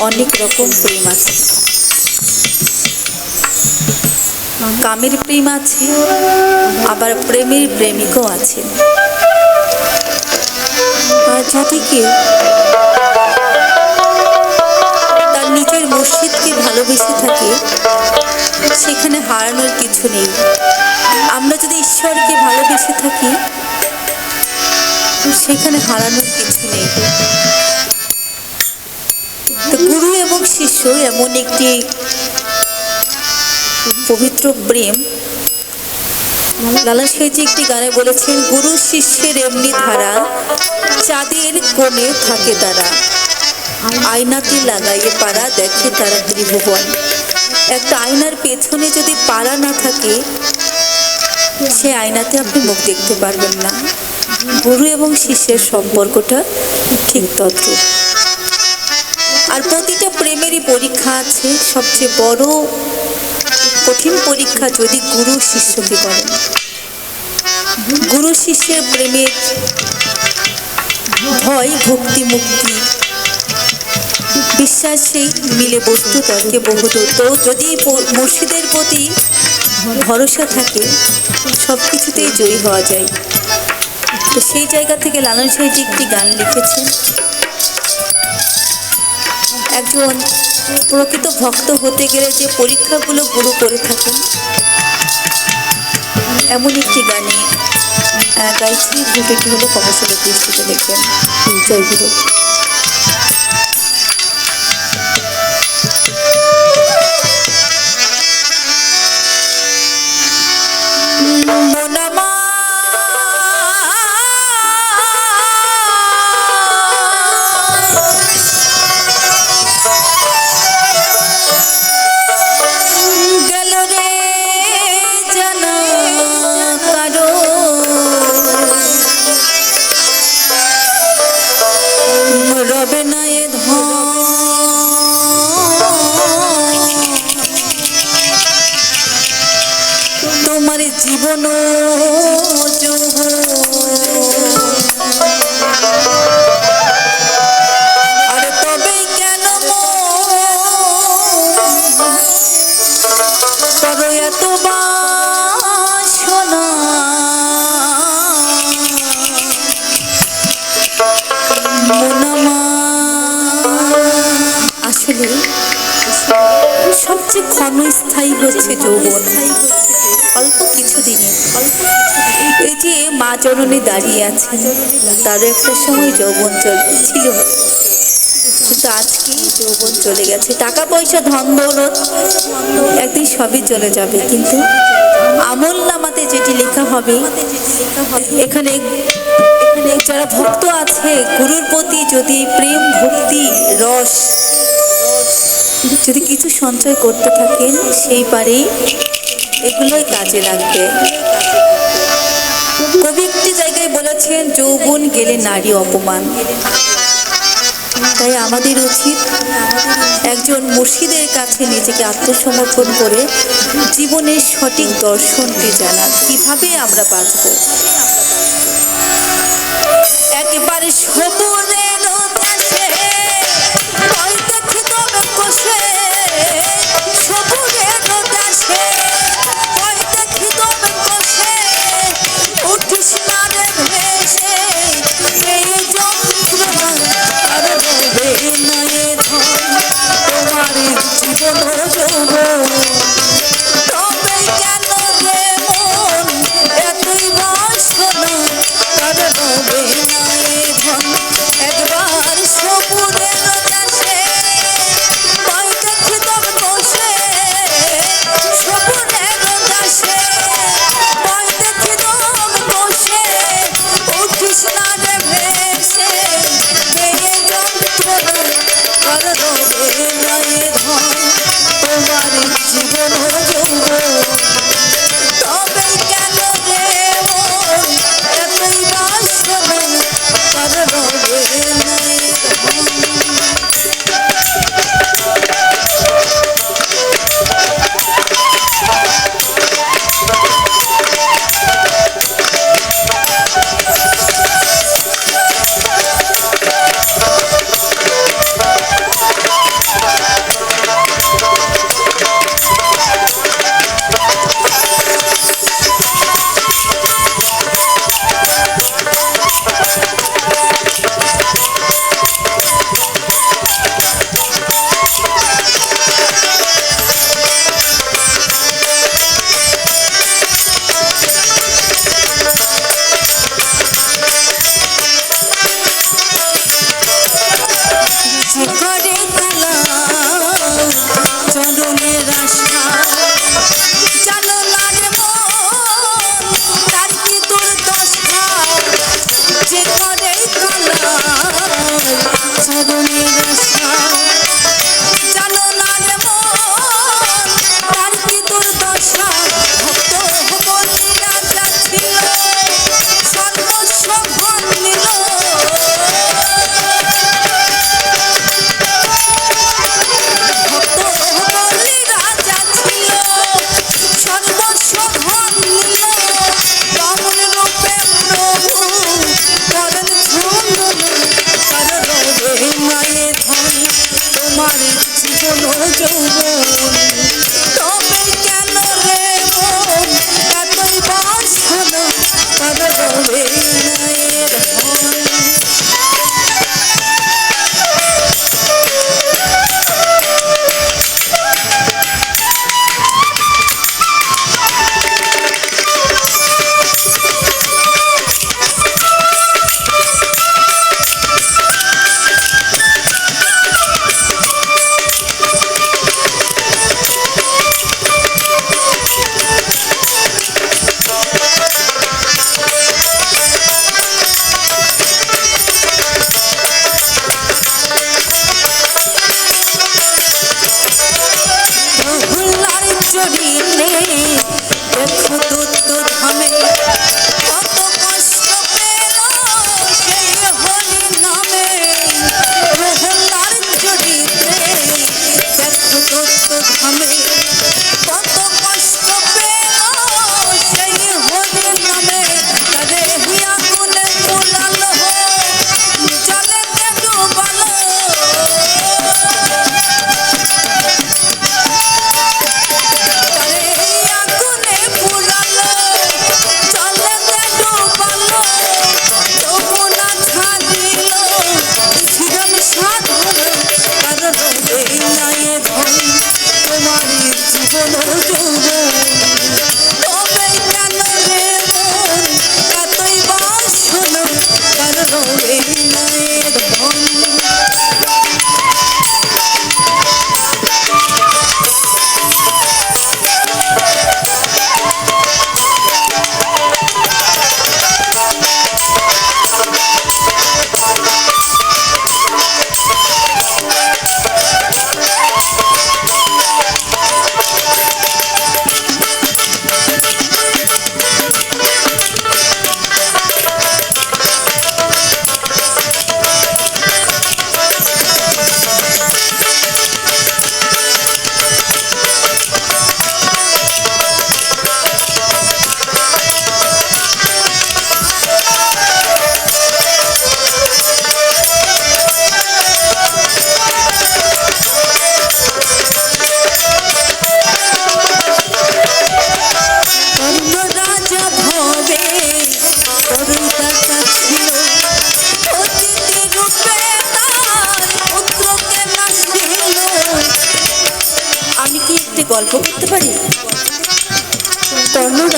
অনেক রকম প্রেম আছে। কামের প্রেম আছে, আবার প্রেমের প্রেমিকও আছে। যদি কেউ তার নিজের মসজিদকে ভালোবেসে থাকে, সেখানে হারানোর কিছু নেই। আমরা যদি ঈশ্বরকে ভালোবেসে থাকি, সেখানে হারানোর কিছু নেই। তো গুরু এবং শিষ্য এমন একটি পবিত্র প্রেম। লালা সেজি একটি গানে বলেছেন, গুরু শিষ্যের এমনি ধারা চাঁদের কোণে থাকে তারা। আয়নাতে লাগাইয়ে পাড়া দেখে তারা ত্রিভুবন একটা আয়নার পেছনে যদি পাড়া না থাকে, সে আয়নাতে আপনি মুখ দেখতে পারবেন না। গুরু এবং শিষ্যের সম্পর্কটা ঠিক তদ্রূপ। আর প্রতিটা প্রেমেরই পরীক্ষা আছে। সবচেয়ে বড় কঠিন পরীক্ষা যদি গুরু শিষ্যকে করেন গুরু শিষ্যের প্রেমের ভয়, ভক্তি, মুক্তি, বিশ্বাসেই মিলে বস্তু তর্কে বহুদূর। তো যদি মুর্শিদের প্রতি ভরসা থাকে সব কিছুতেই জয়ী হওয়া যায়। তো সেই জায়গা থেকে লালন সাহেজি একটি গান লিখেছেন। একজন প্রকৃত ভক্ত হতে গেলে যে পরীক্ষাগুলো গুরু করে থাকেন, এমন একটি গানে গাইছি দুটোটি হলো কমর্শিয়াল দৃষ্টিতে দেখবেন। জয় জীবন আসলে সবচেয়ে ক্ষণস্থায়ী হচ্ছে যৌবন। অল্প কিছুদিনে এই যে মা জননী দাঁড়িয়ে আছে তারও একটা সময় যৌবন ছিল। কিন্তু আজকে যৌবন চলে গেছে। টাকা পয়সা ধন দৌলত, একদিন সবই চলে যাবে। কিন্তু আমল নামাতে যেটি লেখা হবে, এখানে যারা ভক্ত আছে, গুরুর প্রতি যদি প্রেম ভক্তি রস, যদি কিছু সঞ্চয় করতে থাকেন, সেই পারে এগুলোই কাজে লাগবে। কবি একটি জায়গায় বলেছেন, যৌবন গেলে নারী অপমান। তাই আমাদের উচিত একজন মুর্শিদের কাছে নিজেকে আত্মসমর্পণ করে জীবনের সঠিক দর্শনটি জানা কীভাবে আমরা বাঁচব? একেবারে সবুরের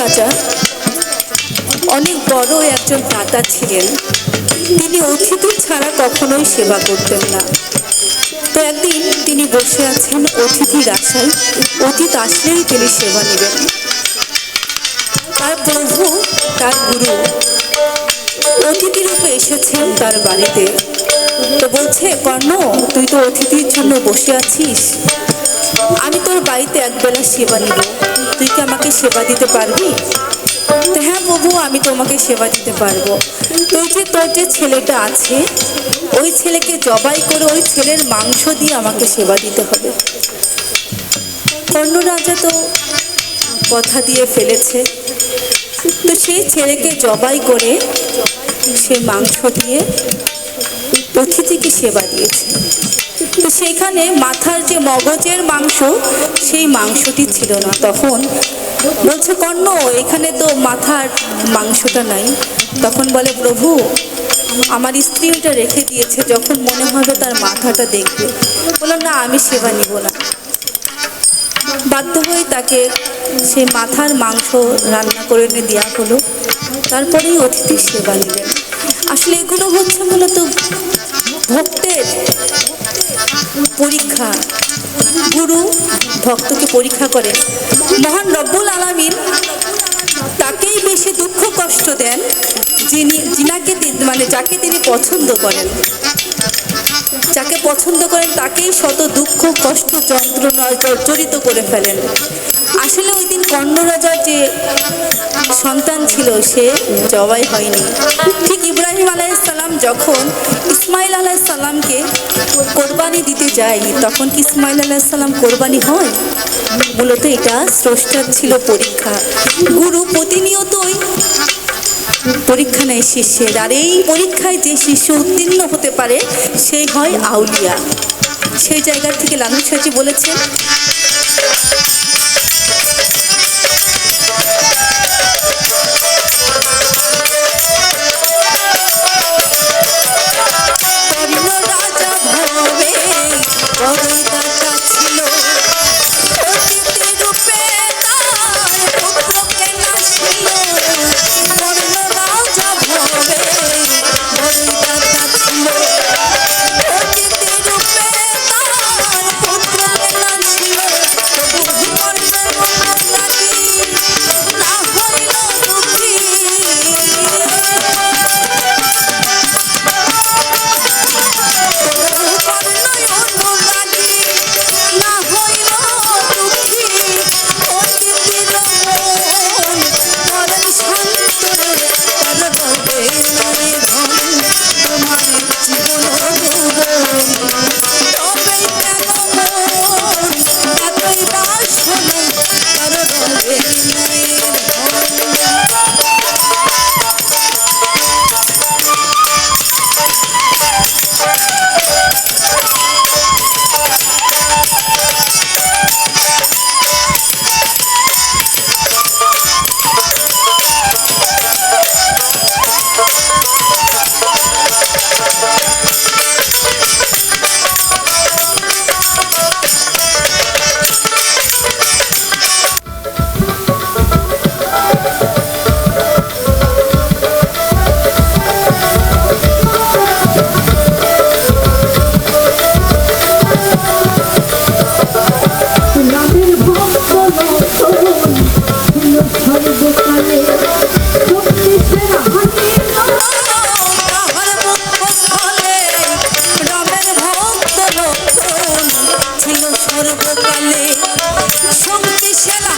রাজা অনেক বড় একজন দাতা ছিলেন। তিনি অতিথি ছাড়া কখনোই সেবা করতেন না। তো একদিন তিনি বসে আছেন অতিথির আশায় অতীত আসলেই তিনি সেবা নেবেন। তার প্রভু তার গুরু অতিথি রূপে এসেছেন তার বাড়িতে। তো বলছে, কর্ণ, তুই তো অতিথির জন্য বসে আছিস। আমি তোর বাড়িতে একবেলা সেবা নিব। তুই কি আমাকে সেবা দিতে পারবি? হ্যাঁ প্রভু আমি তোমাকে সেবা দিতে পারব। তুই যে তোর যে ছেলেটা আছে, ওই ছেলেকে জবাই করে ওই ছেলের মাংস দিয়ে আমাকে সেবা দিতে হবে। কর্ণ রাজা তো কথা দিয়ে ফেলেছে। তো সেই ছেলেকে জবাই করে সে মাংস দিয়ে অতিথিকে সেবা দিয়েছে। তো সেইখানে মাথার যে মগজের মাংস, সেই মাংসটি ছিল না। তখন বলছে, কর্ণ, এখানে তো মাথার মাংসটা নাই। তখন বলে, প্রভু, আমার স্ত্রী ওটা রেখে দিয়েছে, যখন মনে হবে তার মাথাটা দেখবে। বলল, না, আমি সেবা নিব না। বাধ্য হয়ে তাকে সেই মাথার মাংস রান্না করে এনে দেওয়া হলো। তারপরেই অতিথি সেবা নিলেন। আসলে এগুলো হচ্ছে মূলত ভক্তের পরীক্ষা। গুরু ভক্তকে পরীক্ষা করে। মহান রব্বুল আলামিন তাকেই বেশি দুঃখ কষ্ট দেন যিনি, যিনাকে মানে যাকে তিনি পছন্দ করেন। যাকে পছন্দ করেন তাকেই শত দুঃখ, কষ্ট যন্ত্রণায় জর্জরিত করে ফেলেন। আসলে ওই দিন কর্ণ রাজার যে সন্তান ছিল, সে জবাই হয়নি। ঠিক ইব্রাহিম আলাইসাল্লাম যখন ইসমাইল আলাইসাল্লামকে কোরবানি দিতে যায়, তখন কি ইসমাইল আলাইসাল্লাম কোরবানি হয়? মূলত এটা স্রষ্টার ছিল পরীক্ষা। গুরু প্রতিনিয়তই পরীক্ষা নেয় শিষ্যের। আর এই পরীক্ষায় যে শিষ্য উত্তীর্ণ হতে পারে সেই হয় আউলিয়া। সেই জায়গা থেকে লালু সাজি বলেছেন cielo